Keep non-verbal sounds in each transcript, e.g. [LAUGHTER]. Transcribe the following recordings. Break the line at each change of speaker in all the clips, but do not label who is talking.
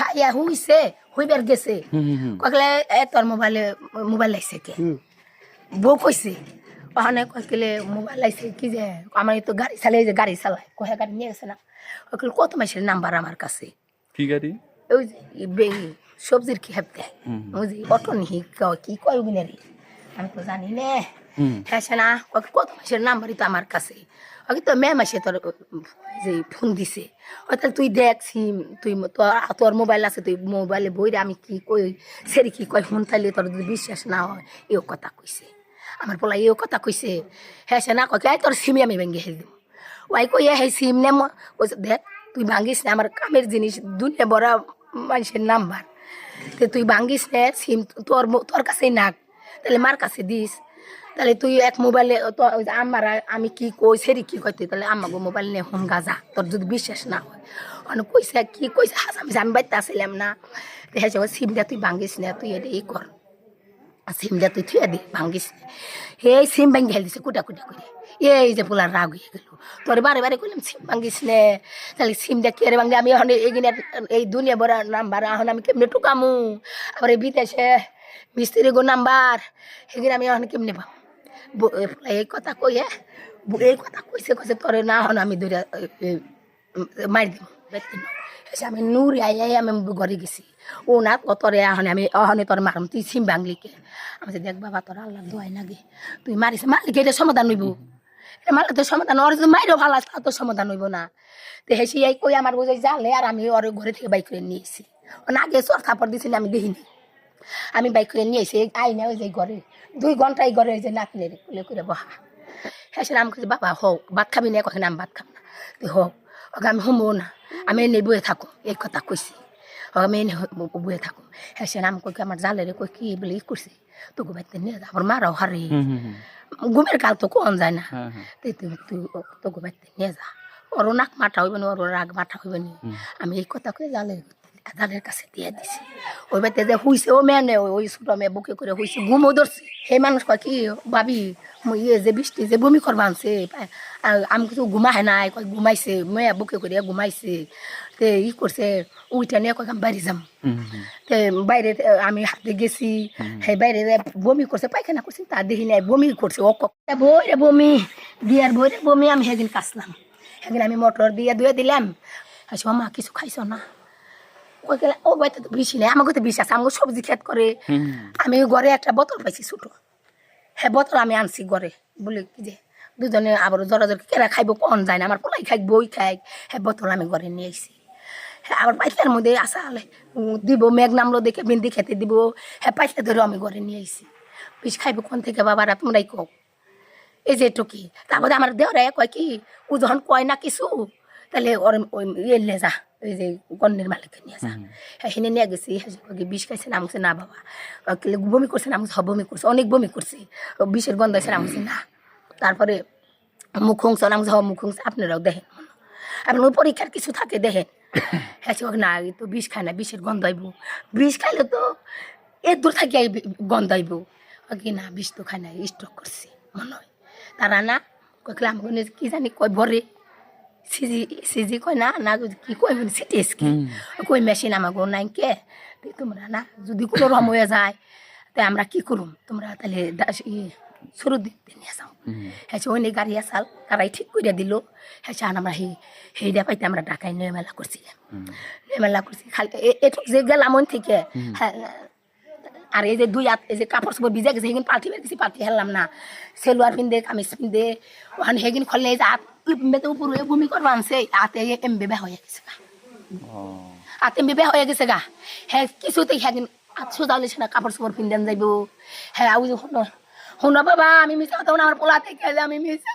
খাইয়া হুইছে হুইবার গেছে। কইলে এ তোর মোবাইলে মোবাইল লাইছে কে? বউ কইছে ওখানে কইলে মোবাইল লাইছে কি যে আমার তো গাড়ি চালাই যে গাড়ি চালায় কহে গাড়ি নিয়ে গেছে না? কইলে কত মাসের নাম্বার আমার কাছে?
কি গাড়ি?
ওই যে সবজির কি হেপ দেয়। ওই যে অটো নিহি কি কয় ওগুলো আমি তো জানি নে। হ্যাঁ না কত মাসের নাম্বারই তো আমার কাছে ওকে তো মে মাসে তোর যে ফোন দিছে তাহলে তুই দেখ সিম তুই তোর তোর মোবাইল আছে তুই মোবাইলে বইরে আমি কি কই সেরি কি কয় ফোন তাইলে তোর যদি বিশ্বাস না হয় এও কথা কইছে আমার পোলা এও কথা কইছে হ্যাঁ সে না কয় "এই তোর সিমই আমি ভেঙে হেল দিব ওই কই হে সিম নে ম- কইছে দেখ তুই ভাঙ্গিস না আমার কামের জিনিস দুনিয়া বড় মানুষের নাম্বার তুই ভাঙ্গিস নে সিম তোর তোর কাছেই নাক তাহলে মার কাছে দিস তাহলে তুই এক মোবাইলে তো আমার আমি কি কই, সেরি কি কইতে, তাহলে আমাকে মোবাইল নিয়ে হোম গাজা, তোর যদি বিশ্বাস না হয়। অনেক কইছে, কি কইছে হাসামিছে আমি বাড়িতে আসছিলাম না। তো হ্যাঁ সিমটা তুই ভাঙ্গিস না, তুই এটা ই কর। সিমটা তুই থুয়ে দি, ভাঙ্গিস না। এই সিম ভাঙ্গি হেল দিছে, কুটা কুটা করে। এই যে পোলার রাগ হয়ে গেল। তোর বারে বারে কইলাম সিম ভাঙ্গিস নে। তাহলে সিমটা কে রে ভাঙ্গে? আমি এখন এগিনে এই দুনিয়া বড় নাম্বার, এখন আমি কেমনে টুকামু আবার এই বিদেশে মিস্ত্রি গো নাম্বার সেদিন আমি এখন কেমনে পাবো এই কথা কইয়ে, ব- এই কথা কইছে কইছে, তোরে না হন আমি ধরে মারি দিব ব্যক্তি এসে আমি নূর আই আমি ঘরে গেছি। ও না কতরে আহনে আমি অহনে তোর মারম, তুই সিম বাংলিকে। আমি দেখ, বাবা, তোর আল্লাহ দোয়াই নাগে, তুই মারিস মালিক এটা সমাধান হইব? এটা মারলে তো সমাধান, ওর যদি মাইরও ভালো আছে তো সমাধান হইব না। তো হেসি এই কই, আমার বুঝে জালে, আর আমি ওর ঘরে থেকে বাইক করে নিয়ে এসেছি ও না আগে চর থাপড় দিছিল আমি দেখিনি। আমি বাইক করে নিয়ে আই আইনা ওই যে ঘরে দুই ঘণ্টা এই ঘরে যে নাতনের কোলে করে বহা। হ্যাঁ সে আমি কাছে বাবা হোক ভাত খাবি না? কখন আমি ভাত খাব না। তো হোক ওকে আমি হমো না আমি এনে বয়ে থাকো। এই কথা কইছি। ওকে আমি এনে বয়ে থাকো। হ্যাঁ সে আমি কই আমার জালেরে কই কি বলে ই করছি? তো গোবাইতে নিয়ে যা আমার মারাও হারে। ঘুমের কাল তো কম যায় না। তুই তুই তুই তো গোবাইতে নিয়ে যা। ওর নাক মাথা হইবে না ওর রাগ মাথা হইবে না। আমি এই কথা কই জালে জালের কাছে দিয়ে দিছি। ওই বাড়িতে যে হুইছে ও মেয়ে ওই ছোট মেয়ে বুকে করে হুইছে ঘুমও ধরছি। সেই মানুষ কয় কি ভাবি ইয়ে যে বৃষ্টি যে বমি করবা আনছে আমি কিছু ঘুমায় নাই কয় ঘুমাইছে মেয়ে বুকে করে ঘুমাইছে। তে ই করছে উইটা নিয়ে কয় আমি বাড়ি যাম। তে বাইরে আমি হাতে গেছি। সেই বাইরে বমি করছে পায়খানা করছে তা দেখি নাই বমি করছে। ও বইরে বমি দিয়ার বইরে বমি আমি সেদিন কাছলাম সেদিন আমি মোটর দিয়ে ধুয়ে দিলাম। আচ্ছা মা কিছু খাইছো না? ও বাড়িতে তো বেশি নেই আমাকে তো বেশি আছে আমাকে সবজি খেত করে। আমি ঘরে একটা বোতল পাইছি ছোটো। হ্যাঁ বোতল আমি আনছি ঘরে বলে কি যে দুজনে আবার জরা জর কেরা খাইব কন যায় না আমার পোলাই খাই বই খাই হ্যাঁ বোতল আমি ঘরে নিয়ে আইছি। হ্যাঁ আবার পাইসলার মধ্যে আসা হলে দিব মেঘ নামলো দেখে বিন্দি খেতে দিব হ্যাঁ পাইসলা ধরে আমি ঘরে নিয়ে আইছি। বিষ খাইব কোন থেকে বাবারা তোমরাই কও। এই যে টুকি তারপরে আমার দেওয়ারা কয় কি ও যখন কয় না কিছু তাহলে ওর ওই ইয়ে যা। ওই যে গন্ডের মালিককে নিয়ে যা। হেনে নিয়ে গেছি হ্যাঁ বিষ খাইছে না আমছে না বাবা। কেলে বমি করছে না আমছে বমি করছে অনেক বমি করছে। বিষের গন্ধ আছে না আমছে না। তারপরে মুখ হুংস না আমছে মুখ হুংস আপনারাও দেখেন। আপনার ওই পরীক্ষার কিছু থাকে দেখেন। [COUGHS] হ্যাঁ না তো বিষ খায় না বিষের গন্ধ আইব। বিষ খাইলে তো এর দূর থাকি গন্ধ আইব। কি না বিষ তো খায় না স্ট্রোক করছে মনে হয়। তারা না কইলে আমাকে কি জানি কয় ভরে। সিজি সিজি কয় না না কি কয় মানে সিটি স্ক্যান কই মেশিন আমাকে নাই কে তোমরা না যদি কোনো হয়ে যায় তাই আমরা কি করুম তোমরা তাহলে শুরু দিতে নিয়ে যাও হ্যাঁ ওই নিয়ে গাড়ি আসাল তারাই ঠিক করে দিল হ্যাঁ আমরা সেই সেইটা পাইতে আমরা ঢাকায় নিয়ে মেলা করছিলাম নিয়ে মেলা করছি খালি এটুক যে গেলাম ওই থেকে হ্যাঁ আর এই যে দুই হাত এই যে কাপড় চোপড় ভিজে গেছে সেদিন পাল্টি বের গেছি পাল্টি হেললাম না সেলুয়ার পিন্দে কামিজ পিন্দে ওখানে সেদিন খরলে এই যে হাত মেতে উপরে বমি করবা আনছে হাতে এম বেবা হয়ে গেছে গা বেবা হয়ে গেছে গা হ্যাঁ কিছুতেই না কাপড় চোপড় যাইব হ্যাঁ শুনো শুনো বাবা আমি মিশে কথা আমার পোলাতে গেলে আমি মিশে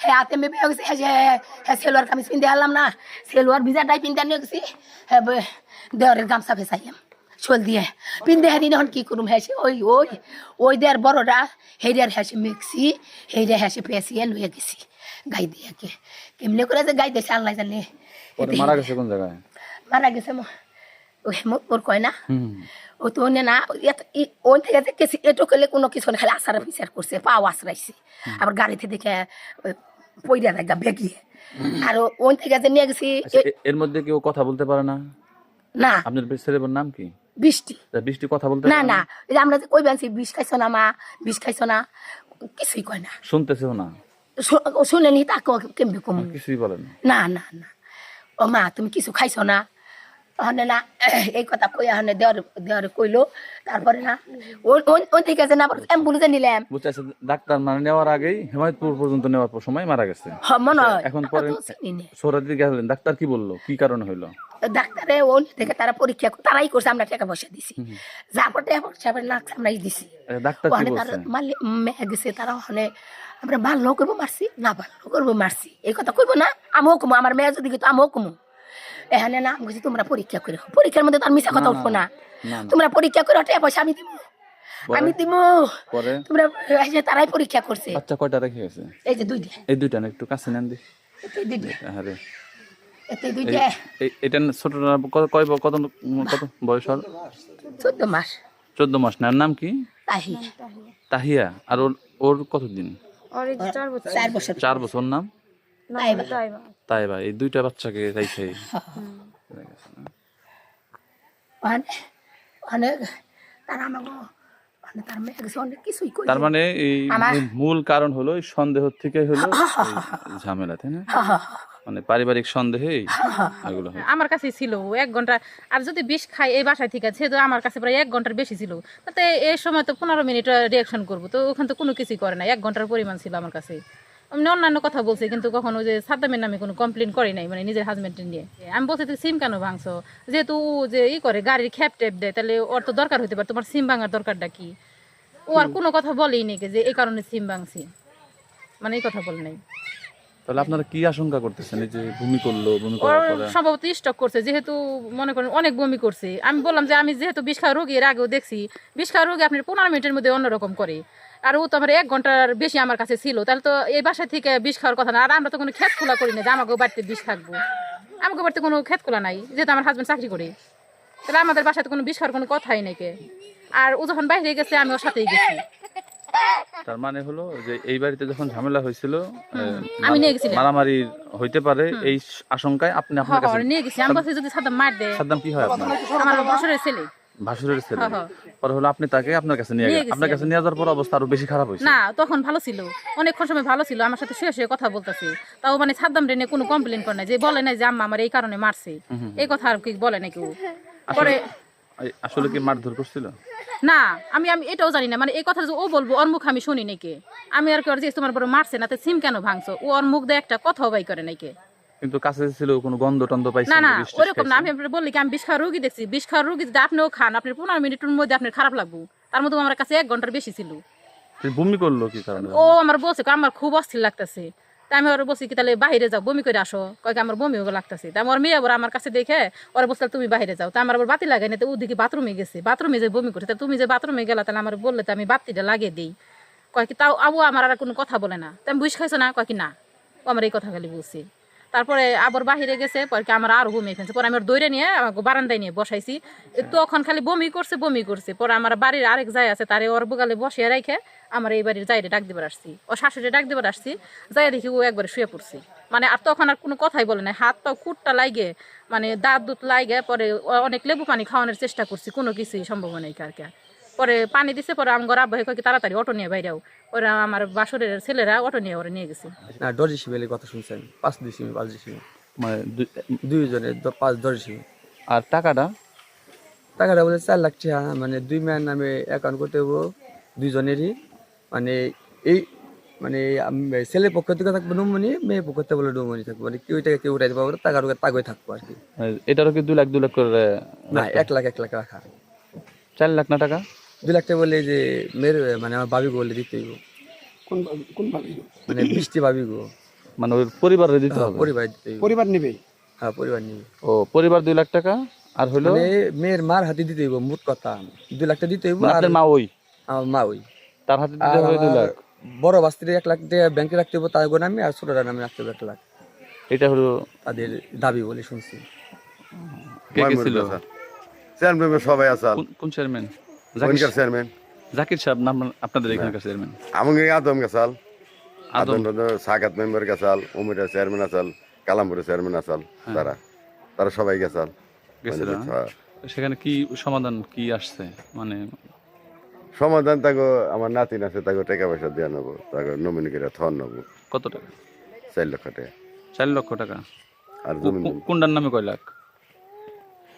হ্যাঁ হয়ে গেছে হ্যাঁ হ্যাঁ সেলুয়ার কামিজ পিন্দে হেলাম না সেলুয়ার ভিজাটাই নিয়ে গেছি হ্যাঁ বে- দেওয়ারের গামছা ফেসাইলাম চল দিয়ে পিন্দে হেদিন এখন কি করুম হ্যাসে ওই ওই ওই দেয়ার বড়রা হেরিয়ার হ্যাসে মেক্সি হেরিয়া হ্যাসে পেঁচিয়ে লুয়ে গেছি গাই দিয়ে কে কেমনে করে যে গাই দিয়েছে আল্লাহ জানে।
মারা গেছে কোন জায়গায়?
মারা গেছে ওর কয় না? ও তো না থেকে যে কেসি এটো কোনো কিছু না খালি আসার বিচার করছে পাও আশ্রাইছে আবার গাড়িতে দেখে পইরা দেখা বেগিয়ে। আর থেকে যে নিয়ে গেছি
আচ্ছা, এর মধ্যে কেউ কথা বলতে পারে না?
না।
আপনার ছেলের নাম কি?
বৃষ্টি।
বৃষ্টি কথা বলতে
না না। আমরা যে কই বানছি বিষ খাইছো না মা বিষ খাইছো না কিছুই কয় না।
শুনতেছেও না।
শুনেনি তাকে কেমনি কম?
কিছুই বলেন। না।
না না না। ও মা তুমি কিছু খাইছো না? হনে না এই কথা কই হনে দেওয়ার দেওয়ারে কইলো। তারপরে না ওই থেকে আছে না অ্যাম্বুলেন্সে নিলাম।
বুঝতে পারছি, ডাক্তার মানে নেওয়ার আগেই হেমায়তপুর পর্যন্ত নেওয়ার পর সময় মারা গেছে।
হ, মনে হয়।
এখন পরে সৌরাদি গেলেন ডাক্তার কি বলল? কি কারণে হইল?
ডাক্তারে ওই থেকে তারা পরীক্ষা তারাই করছে আমরা টাকা পয়সা দিছি। যা পর টাকা পয়সা লাগছে আমরা দিছি।
এ, ডাক্তার কি বলছে
মালি মেয়ে গেছে তারা ওখানে আমরা ভালো করব মারছি না ভালো করব মারছি। এই কথা কইবো না আমিও কমো আমার মেয়ে যদি কিন্তু আমিও কমো। এখানে না আমি তোমরা পরীক্ষা করে পরীক্ষার মধ্যে তার মিশা কথা উঠবো না। তোমরা পরীক্ষা করে টাকা পয়সা আমি দিব আমি দিব তোমরা এই যে তারাই পরীক্ষা করছে।
বাচ্চা কয়টা রেখে গেছে?
এই যে দুইটা।
এই দুইটা একটু কাছে নেন দি।
দুইটা।
আরে এটা ছোট কত কয় কত কত বয়স হল?
চোদ্দ মাস।
চোদ্দ মাস না ওর নাম কি?
তাহি
তাহিয়া। আর ওর কতদিন?
চার বছর।
চার বছর।
নাম?
না
তাই বা।
তাই বা।
তাই ভাই এই দুইটা বাচ্চাকে
ওখানে ওখানে তারা আমাকে তার
মানে এই মূল- কারণ হলো এই সন্দেহ থেকে হলো ঝামেলা তাই না? মানে পারিবারিক সন্দেহেই এগুলো
আমার কাছে ছিল এক ঘণ্টা। আর যদি বিষ খাই এই বাসায় থেকে সে তো আমার কাছে প্রায় এক ঘণ্টার বেশি ছিল। তাতে এই সময় তো পনেরো মিনিট রিয়াকশন করব তো ওখানে তো কোনো কিছুই করে না এক ঘণ্টার পরিমাণ ছিল আমার কাছে। আমি অন্যান্য কথা বলছি কিন্তু কখনো যে সাদ্দামের নামে কোনো কমপ্লেন করে নাই মানে নিজের হাজবেন্ডের নিয়ে। আমি বলছি তুই সিম কেন ভাঙছো? যেহেতু যে ই করে গাড়ির খ্যাপ টেপ দেয় তাহলে ওর তো দরকার হতে পারে। তোমার সিম ভাঙার দরকারটা কি? ও আর কোনো কথা বলেই নাকি যে এই কারণে সিম ভাঙছি। মানে এই কথা বলে নাই।
তাহলে আপনারা কি আশঙ্কা করতেছেন? এই যে ভূমি করল ভূমি করার পরে?
সম্ভবত স্টক করছে যেহেতু মনে করেন অনেক বমি করছে। আমি বললাম যে আমি যেহেতু বিষ খাওয়া রোগী এর আগেও দেখছি বিষ খাওয়া রোগী আপনার পনেরো মিনিটের মধ্যে অন্যরকম করে। আর ও তো আমার এক ঘণ্টার বেশি আমার কাছে ছিল। তাহলে তো এই বাসা থেকে বিষ খাওয়ার কথা না। আর আমরা তো কোনো খেত খোলা করি না যে আমাকে বাড়িতে বিষ থাকব আমাকে বাড়িতে কোনো খেত খোলা নাই যেহেতু আমার হাজবেন্ড চাকরি করে। তাহলে আমাদের বাসাতে কোনো বিষ খাওয়ার কোনো কথাই নেই কে। আর ও যখন বাইরে গেছে আমি ওর সাথেই গেছি।
তার মানে হলো যে এই বাড়িতে যখন ঝামেলা হয়েছিল
আমি নিয়ে গেছিলাম।
মারামারি হইতে পারে এই আশঙ্কায় আপনি আপনার
হ্যাঁ
কাছে
হ্যাঁ, নিয়ে গেছি। আমি বলছি যদি সাদ্দাম মার দেয়
সাদ্দাম কি হয় আপনার?
আমার বছরের ছেলে।
ভাসুরের ছেলে।
হ্যাঁ, হ্যাঁ।
পরে হলো আপনি তাকে আপনার কাছে নিয়ে আপনার কাছে নিয়ে যাওয়ার পর অবস্থা আরও বেশি খারাপ হয়েছে।
না তখন ভালো ছিল। অনেকক্ষণ সময় ভালো ছিল। আমার সাথে শুয়ে শুয়ে কথা বলতেছে। তাও মানে সাদ্দাম রে নিয়ে কোনো কমপ্লেন করে না যে বলে না যে আম্মা আমার এই কারণে মারছে। এই কথা আর কি বলে না কেউ। পরে
আসলে কি মারধর করছিল?
না আমি আমি এটাও জানি না। মানে এই কথা যে ও বলব ওর মুখ আমি শুনি নাকি আমি আর কি ওর যে তোমার বড় মারছে না তো সিম কেন ভাঙছো? ও ওর মুখ দিয়ে একটা কথাও বাই করে নাকি
কিন্তু কাছে ছিল কোনো গন্ধ টন্ধ
না না ওরকম না আমি বললি কি আমি বিষ খাওয়ার রুগী দেখছি বিষ খাওয়ার রুগী যদি আপনিও খান আপনার পনেরো মিনিটের মধ্যে আপনার খারাপ লাগবো। তার মধ্যে আমার কাছে এক ঘণ্টার বেশি ছিল।
বমি করল কি কারণে?
ও আমার বলছে আমার খুব অস্থির লাগতেছে। তা আমি ওর বলছি কি তাহলে বাইরে যাও বমি করে আসো। কয় আমার বমি লাগতেছে। তা আমার মেয়ে আবার আমার কাছে দেখে ওরা বলছে তুমি বাইরে যাও। তা আমার আবার বাতি লাগাই না তো ওদিকে বাথরুমে গেছে। বাথরুমে যে বমি করছে। তা তুমি যে বাথরুমে গেলা তাহলে আমার বললে তো আমি বাতিটা লাগিয়ে দিই। কয় কি তাও আবু আমার আর কোনো কথা বলে না। তা আমি বুঝ খাইছো না? কয় কি না। ও আমার এই কথা খালি বলছি। তারপরে আবার বাহিরে গেছে পরে আমার আরও বমি ফেলছে পরে আমি দৌড়ে নিয়ে আমাকে বারান্দায় নিয়ে বসাইছি। এ তখন খালি বমি করছে বমি করছে। পরে আমার বাড়ির আরেক যাই আছে তারে ওর বগালে বসিয়ে রেখে আমার এই বাড়ির যাইরে ডাক দিবার আসছি। ও শাশুড়ি ডাক দিবার আসছি যাই দেখি ও একবারে শুয়ে পড়ছি। মানে আর তখন আর কোনো কথাই বলে না হাত পাও কুটটা লাগে মানে দাঁত দুধ লাগে পরে অনেক লেবু পানি খাওয়ানোর চেষ্টা করছি কোনো কিছুই সম্ভব নেই আর কি। পরে পানি দিছে পরে আমার আব্বাই কয় কি তাড়াতাড়ি অটো নিয়ে বাইরেও ওরা আমার বাসরের ছেলেরা অটো নিয়ে ওরা নিয়ে গেছে।
না ডরি শিবেলের কথা শুনছেন? পাঁচ ডিসিমি পাঁচ ডিসিমি
মানে দুই-
দুইজনের পাঁচ ডরি শিবি
আর টাকাটা?
টাকাটা বলে চার লাখ টাকা মানে দুই মেয়ের নামে অ্যাকাউন্ট করতে হব দুইজনেরই। মানে এই মানে আমি- ছেলের পক্ষ থেকে থাকব ডুমনি মেয়ের পক্ষ থেকে বলে ডুমনি থাকব। মানে কেউ টাকা কেউ উঠাইতে পারব না টাকার তাগই থাকব আর কি।
মানে এটারও কি দুই লাখ দুই লাখ করে
না এক লাখ এক লাখ রাখা।
চার লাখ না টাকা?
দুই লাখ টাকা বলে যে মেয়ের মানে আমার বাবি বলে দিতে হইব। মানে বৃষ্টি বাবি গো।
মানে পরিবারে দিতে
হ্যাঁ,
হবে?
পরিবার দিতে হইব।
পরিবার নেবে?
হ্যাঁ পরিবার নিবে।
ও পরিবার দুই লাখ টাকা আর হলো
মানে মেয়ের মার হাতে দিতে হইব মোট কথা। দুই লাখ টাকা দিতে হইব
মানে
আর
আপনার মা ওই?
আমার মা ওই।
তার হাতে দিতে
আর
হবে দুই
আমার
লাখ?
বড় বাস্তির এক লাখ টাকা ব্যাংকে রাখতে হবে তার নামে আর ছোটটার নামে রাখতে হবে এক লাখ।
এটা হলো
তাদের দাবি বলে শুনছি।
কে কে ছিল?
চেয়ারম্যান সবাই আসাল
কোন- কোন চেয়ারম্যান?
ওইনকার চেয়ারম্যান।
জাকির সাহেব নাম আপনাদের এখানকার চেয়ারম্যান?
আমাকে আদম গেছাল
আদম।
সাকাত মেম্বার গেছাল উমিরা চেয়ারম্যান আসাল কালামপুরের চেয়ারম্যান আসাল তারা। তারা সবাই গেছাল
গেছিল না?
হ্যাঁ।
সেখানে কি সমাধান কি আসছে? মানে
সমাধান তাকে আমার নাতিন আছে তাকে টাকা পয়সা দিয়ে নেব তাকে নমিনি করে থন নেব।
কত টাকা?
চার লক্ষ টাকা।
চার লক্ষ টাকা?
আর
কোনটার নামে কয় লাখ?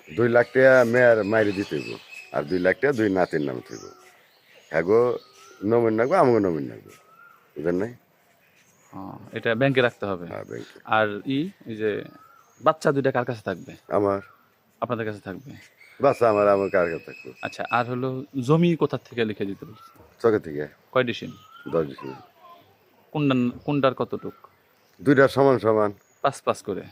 দুই লাখ টাকা মেয়ের মাইরে দিতে আর দুই লাখ টাকা দুই নাতির নাম থইব। হ্যাগো নমিন রাখব আমাকে নমিন রাখব। বুঝলেন নাই?
এটা ব্যাংকে রাখতে হবে।
হ্যাঁ ব্যাংকে।
আর ই এই যে বাচ্চা দুইটা কার কাছে থাকবে?
আমার।
আপনাদের কাছে থাকবে?
বাচ্চা আমার আমার কার কাছে থাকব?
আচ্ছা আর হলো জমি কোথা থেকে লিখে দিতে বলছে
চকে থেকে।
কয় ডিসিম?
দশ ডিসিম।
কোনটার কোনটার কতটুক?
দুইটা সমান সমান।
পাঁচ পাঁচ করে।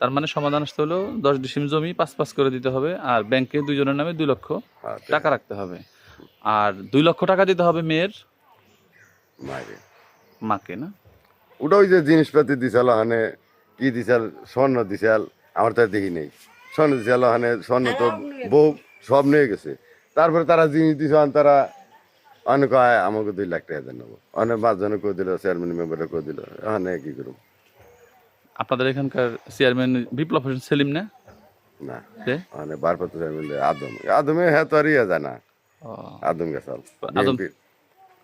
তার মানে সমাধান আসতে হলো দশ ডিসিম জমি পাঁচ পাঁচ করে দিতে হবে আর ব্যাংকে দুইজনের নামে দুই লক্ষ
হ্যাঁ,
টাকা রাখতে হবে। আর দুই লক্ষ টাকা দিতে হবে মেয়ের মাকে। না?
ওটা ওই যে জিনিসপাতি দিছাল হানে কি দিছাল স্বর্ণ দিছাল আমার তো দেখি নেই। স্বর্ণ দিছাল হানে স্বর্ণ তো বউ সব নিয়ে গেছে। তারপরে তারা জিনিস দিছাল তারা অনেক আমাকে দুই লাখ টাকা দেন নেব। অনেক পাঁচজনে করে দিল চেয়ারম্যান মেম্বারে করে দিল। হানে কি করুম
আপনাদের এখানকার চেয়ারম্যান বিপ্লব হোসেন সেলিম না?
না। মানে বারপাত চেয়ারম্যান আদম। আদমে হ্যাঁ তো আর ইয়ে যায় না। আদম গেছাল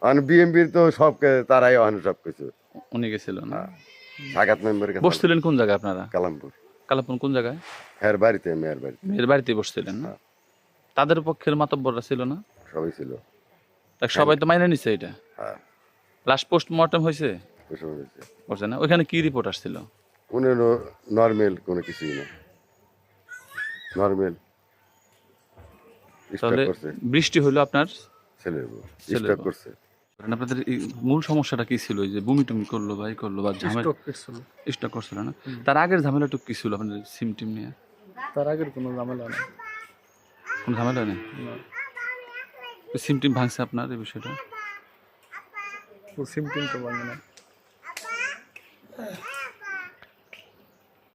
মানে বিএনপির তো সব তারাই অনেক সব কিছু
উনি গেছিল না?
সাগাত মেম্বার
বসছিলেন কোন জায়গায় আপনারা?
কালামপুর।
কালাপুর কোন জায়গায়?
হ্যার বাড়িতে মেয়ের বাড়িতে।
মেয়ের বাড়িতে বসছিলেন না? তাদের পক্ষের মাতব্বররা ছিল না?
সবাই ছিল।
তা সবাই তো মাইনে নিছে এটা।
হ্যাঁ।
লাস্ট পোস্ট মর্টেম হয়েছে।
হয়েছে
না? ওইখানে কি রিপোর্ট আসছিল?
উনি নর্মেল কোনো কিছুই না। নর্মেল।
তাহলে বৃষ্টি হলো আপনার?
ছেলের স্টক করছে।
আপনাদের মূল সমস্যাটা কি ছিল? এই যে বমি টুমি করল বা এই করল বা ঝামেলা স্টক করছিল। না? তার আগের ঝামেলাটুকু কি ছিল আপনাদের সিম টিম নিয়ে?
তার আগের কোনো ঝামেলা নেই।
কোনো ঝামেলা নেই? সিম টিম ভাঙছে আপনার এই বিষয়টা?
ও সিম টিম তো ভাঙে না।